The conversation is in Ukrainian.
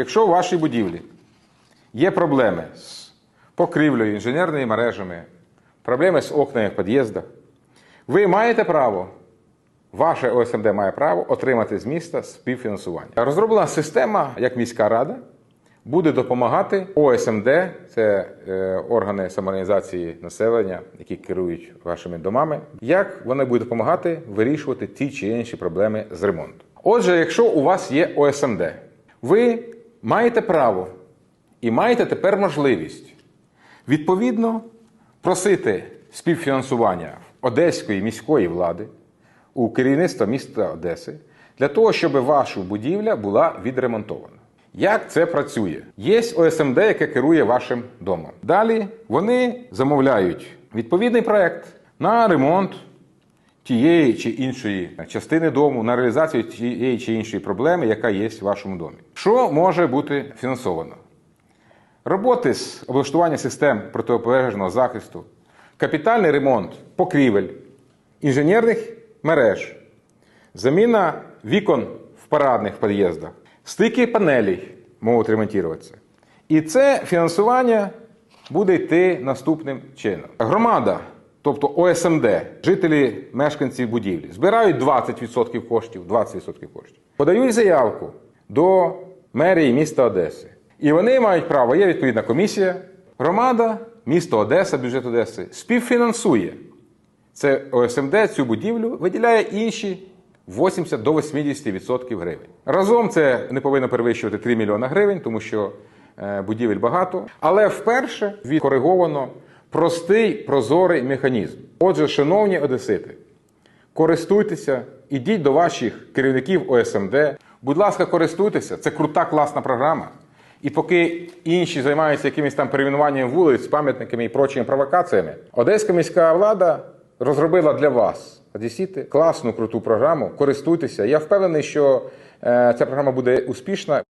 Якщо у вашій будівлі є проблеми з покрівлею, інженерними мережами, проблеми з окнами в під'їздах, ви маєте право, ваше ОСМД має право отримати з міста співфінансування. Розроблена система, як міська рада, буде допомагати ОСМД, це е, органи самоорганізації населення, які керують вашими домами, як вони будуть допомагати вирішувати ті чи інші проблеми з ремонту. Отже, якщо у вас є ОСМД, ви маєте право і маєте тепер можливість відповідно просити співфінансування Одеської міської влади у керівництва міста Одеси для того, щоб ваша будівля була відремонтована. Як це працює? Є ОСМД, яке керує вашим домом. Далі вони замовляють відповідний проект на ремонт тієї чи іншої частини дому, на реалізацію тієї чи іншої проблеми, яка є в вашому домі. Що може бути фінансовано? Роботи з облаштування систем протипожежного захисту, капітальний ремонт покрівель, інженерних мереж, заміна вікон в парадних під'їздах, стики панелей можуть ремонтуватися. І це фінансування буде йти наступним чином. Громада, тобто ОСМД, жителі, мешканці будівлі, збирають 20% коштів, 20% коштів, подають заявку до мерії міста Одеси. І вони мають право, є відповідна комісія. Громада, місто Одеса, бюджет Одеси співфінансує це ОСМД цю будівлю виділяє інші 80 до 80% гривень. Разом це не повинно перевищувати 3 мільйона гривень, тому що е, будівель багато. Але вперше відкориговано простий прозорий механізм. Отже, шановні одесити, користуйтеся, ідіть до ваших керівників ОСМД. Будь ласка, користуйтеся, це крута класна програма. І поки інші займаються якимось там перейменуванням вулиць, пам'ятниками і прочими провокаціями, Одеська міська влада розробила для вас, одесіти, класну круту програму. Користуйтеся. Я впевнений, що е, ця програма буде успішна.